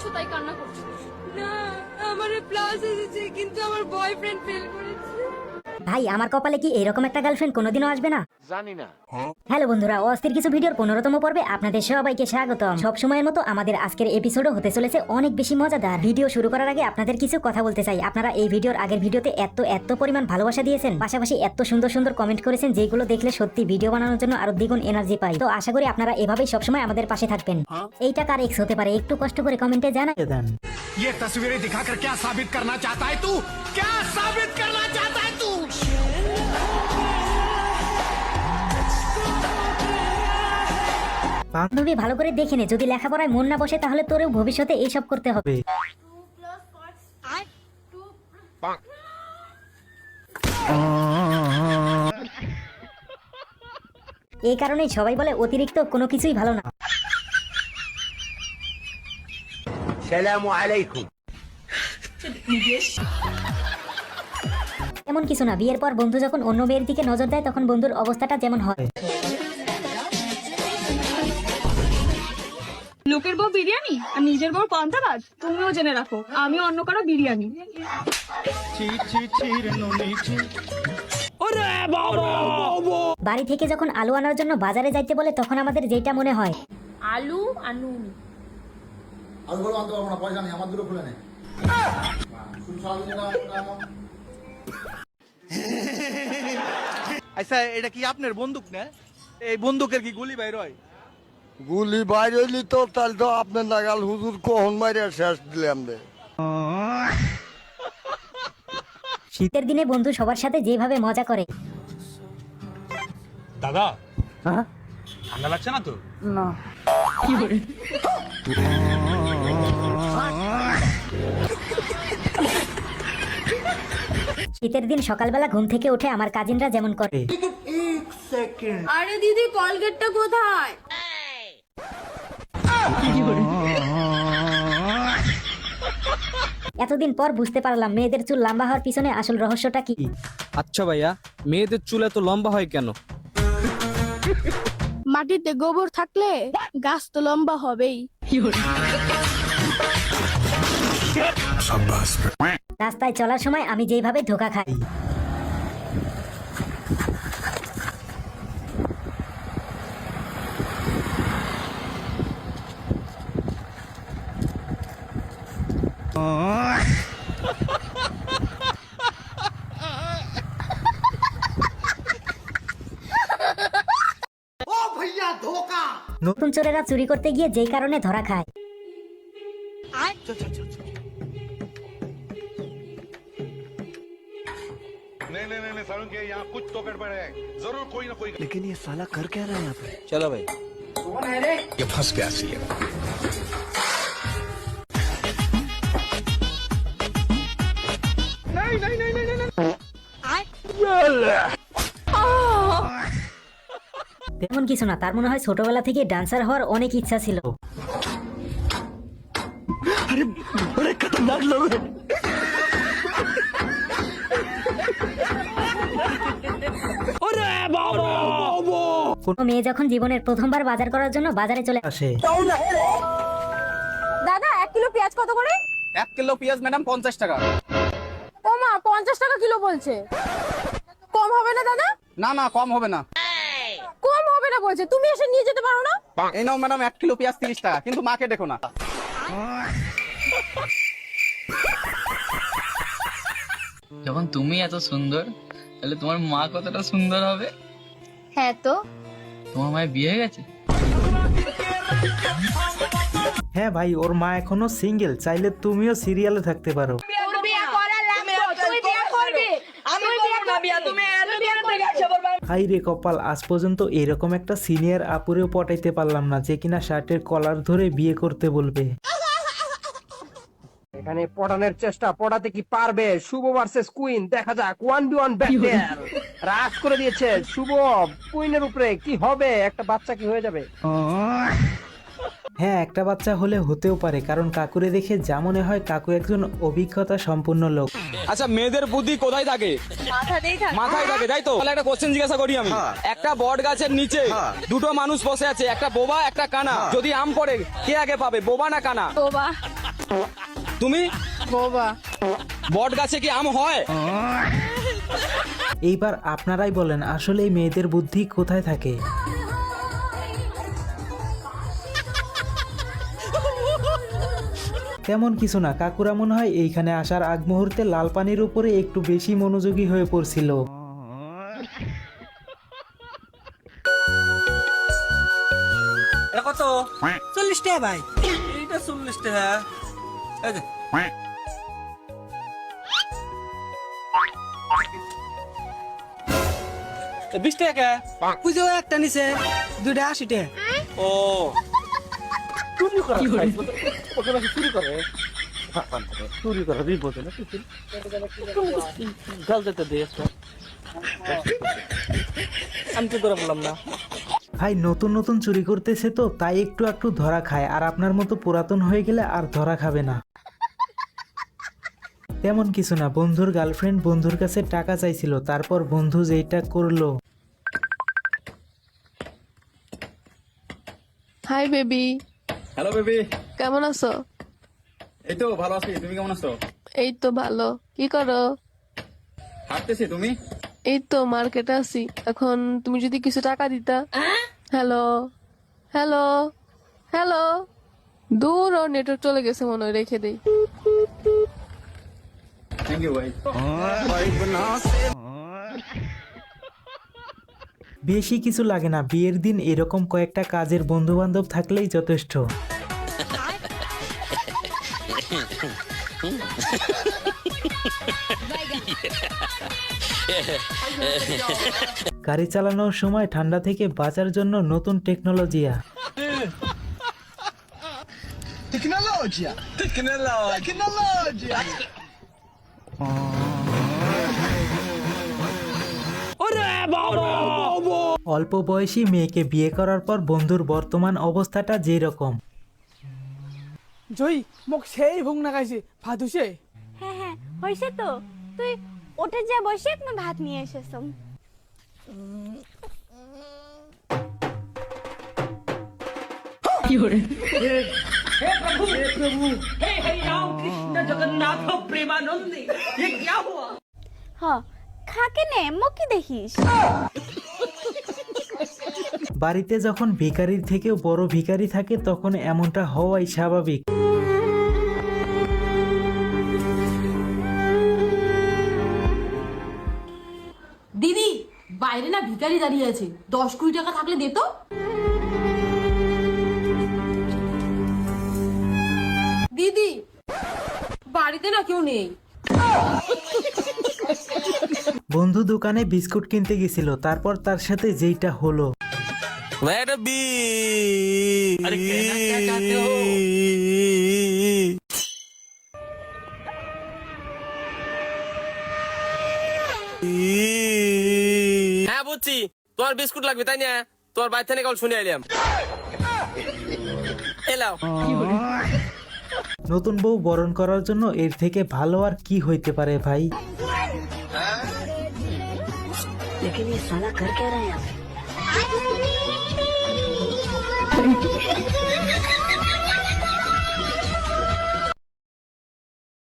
করছ তাই কান্না করছ? না আমার প্লাস এসেছে কিন্তু আমার বয়ফ্রেন্ড ফেল করেছে। ভাই আমার কপালে কি এরকম একটা গার্লফ্রেন্ড কোনোদিনও আসবে না জানি না হ্যালো বন্ধুরা অস্থির কিছু ভিডিওর পনেরোতম পর্বে আপনাদের সবাইকে স্বাগতম সব সময়ের মতো আমাদের আজকের এপিসোডও হতে চলেছে অনেক বেশি মজাদার ভিডিও শুরু করার আগে আপনাদের কিছু কথা বলতে চাই আপনারা এই ভিডিওর আগের ভিডিওতে এত এত পরিমাণ ভালোবাসা দিয়েছেন পাশাপাশি এত সুন্দর সুন্দর কমেন্ট করেছেন যেগুলো দেখলে সত্যি ভিডিও বানানোর জন্য আরো দ্বিগুণ এনার্জি পাই তো আশা করি আপনারা এভাবেই সবসময় আমাদের পাশে থাকবেন এইটা কার এক্স হতে পারে একটু কষ্ট করে কমেন্টে জানা ये तस्वीरें दिखाकर क्या साबित करना चाहता है तू क्या साबित करना चाहता বান্ধবী ভালো করে দেখে নে যদি লেখাপড়ায় মন না বসে তাহলে তোরও ভবিষ্যতে এইসব করতে হবে। এই কারণে সবাই বলে অতিরিক্ত কোনো কিছুই ভালো না। এমন কিছু না বিয়ের পর বন্ধু যখন অন্য মেয়ের দিকে নজর দেয় তখন বন্ধুর অবস্থাটা যেমন হয়। হ্যাঁ। লোকের বউ বিরিয়ানি আর নিজের বউ পান্তাবাদ তুমিও জেনে রাখো আমি অন্য কারও বিরিয়ানি। বাড়ি থেকে যখন আলু আনার জন্য বাজারে যাইতে বলে তখন আমাদের যেটা মনে হয় আলু আর নুন। আলুগুলো আনতে পারব না পয়সা নেই আমার দুটো খুলে নে। শুধু সারাদিন এটা- এটা- আচ্ছা এটা কি আপনার বন্দুক না? এই বন্দুকের কি গুলি বাইর হয়? গুলি বাইরে হইলি তো তাহলে তো আপনার নাগাল হুজুর কখন মারিয়া শেষ দিলাম রে। শীতের দিনে বন্ধু সবার সাথে যেভাবে মজা করে। দাদা ঠান্ডা লাগছে না তো? শীতের দিন সকালবেলা ঘুম থেকে উঠে আমার কাজিনরা যেমন করে। আরে দিদি কলগেটটা কোথায়? এতদিন পর বুঝতে পারলাম মেয়েদের চুল লম্বা হওয়ার পিছনে আসল রহস্যটা কি। আচ্ছা ভাইয়া মেয়েদের চুল এত লম্বা হয় কেন? মাটিতে গোবর থাকলে গাছ তো লম্বা হবেই। রাস্তায় চলার সময় আমি যেভাবে ধোকা খাই। নতুন চোরেরা চুরি করতে গিয়ে যেই কারণে ধরা খায় नहीं नहीं नहीं सारुण के यहाँ कुछ तो गड़बड़ है जरूर कोई ना कोई চলো ভাই ये फंस गया তেমন কিছু না তার মনে হয় ছোটবেলা থেকে ডান্সার হওয়ার অনেক ইচ্ছা ছিল। কোনো মেয়ে যখন জীবনের প্রথমবার বাজার করার জন্য বাজারে চলে আসে। দাদা এক কিলো পেঁয়াজ কত করে? এক কিলো পেঁয়াজ ম্যাডাম পঞ্চাশ টাকা পঞ্চাশ টাকা। কিলো বলছে? কম হবে না দাদা? না না কম হবে না। কম হবে না বলছে। তুমি এসে নিয়ে যেতে পারো না? এই নাও ম্যাডাম এক কিলো পেঁয়াজ তিরিশ টাকা কিন্তু মাকে দেখো না। যখন তুমি এত সুন্দর তাহলে তোমার মা কতটা সুন্দর হবে? হ্যাঁ তো। তোমার মায়ের বিয়ে হয়ে গেছে? হ্যাঁ ভাই ওর মা এখনও সিঙ্গেল চাইলে তুমিও সিরিয়ালে থাকতে পারো। হাই রে কপাল আজ পর্যন্ত এরকম একটা সিনিয়র আপুরেও পটাইতে পারলাম না যে কিনা শার্টের কলার ধরে বিয়ে করতে বলবে। এখানে পড়ানোর চেষ্টা পড়াতে কি পারবে? শুভ ভার্সেস কুইন দেখা যাক ওয়ান বি ওয়ান ব্যাটেল রাজ করে দিয়েছে শুভ কুইনের উপরে কি হবে? একটা বাচ্চা কি হয়ে যাবে? হ্যাঁ একটা বাচ্চা হলে হতেও পারে কারণ কাকুরে দেখে যা মনে হয় কাকু একজন অভিজ্ঞতা সম্পন্ন লোক। আচ্ছা মেয়েদের বুদ্ধি কোথায় থাকে? মাথাতেই থাক। মাথায় থাকে তাই তো? তাহলে একটা কোশ্চেন জিজ্ঞাসা করি আমি। একটা বট গাছের নিচে দুটো মানুষ বসে আছে একটা বোবা একটা কানা। যদি আম পড়ে কে আগে পাবে বোবা না কানা? বাবা। তুমি? বোবা। বট গাছে কি আম হয়? এইবার আপনারাই বলেন আসলে এই মেয়েদের বুদ্ধি কোথায় থাকে? তেমন কিছু না। কাকুরা মনে হয় এইখানে আসার আগ মুহূর্তে লাল পানির উপরে একটু বেশি মনোযোগী হয়ে পড়ছিল। কত? চল্লিশ টাকা ভাই। এইটা চল্লিশ টাকা। এই যে। এ, বিশ টাকা পুজো একটা নিছে দুটা আশি টাকা। ও। চুরি করা করে করে বিপদ না দিয়ে আমি তো বললাম না ভাই, নতুন নতুন চুরি করতেছে তো, তাই একটু একটু ধরা খায়। আর আপনার মতো পুরাতন হয়ে গেলে আর ধরা খাবে না। তেমন কিছু না, বন্ধুর গার্লফ্রেন্ড বন্ধুর কাছে টাকা চাইছিল, তারপর বন্ধু যেইটা করল। হাই বেবি হ্যালো বেবি কেমন আছো? এই তো ভালো আছি। তুমি কেমন আছো? এই তো ভালো। কি করো? হাঁটতেছি তুমি? এই তো মার্কেটে আছি। এখন তুমি যদি কিছু টাকা দিতা। হ্যালো হ্যালো হ্যালো দূর ও নেটওয়ার্ক চলে গেছে মনে হয় রেখে দেই। থ্যাংক ইউ ভাই বেশি কিছু লাগে না। বিয়ের দিন এরকম কয়েকটা কাজের বন্ধু বান্ধব থাকলেই যথেষ্ট। গাড়ি চালানোর সময় ঠান্ডা থেকে বাঁচার জন্য নতুন টেকনোলজিয়া। অল্প বয়সী মেয়েকে বিয়ে করার পর বন্ধুর বর্তমান অবস্থাটা যেরকম। জয়ী মোক সেই ভুং নাগাইছে ভাত হইছে হ্যাঁ হ্যাঁ হয়েছে তো। তুই ওটা যা বসে আমি ভাত নিয়ে এসেছিলাম হ খাকে নে মুখি দেখিস। বাড়িতে যখন ভিখারির থেকেও বড় ভিখারি থাকে তখন এমনটা হওয়াই স্বাভাবিক। দিদি বাইরে না ভিখারি দাঁড়িয়ে আছে। দশ কুড়ি টাকা থাকলে দে তো। দিদি বাড়িতে না কেউ নেই। বন্ধু দোকানে বিস্কুট কিনতে গেছিল তারপর তার সাথে যেইটা হলো। হ্যাঁ বুঝছি। তোমার বিস্কুট লাগবে তাই না? তোমার বাইর থেকে কল শুনে এলাম এলাও নতুন বউ বরণ করার জন্য এর থেকে ভালো আর কি হইতে পারে ভাই? সালা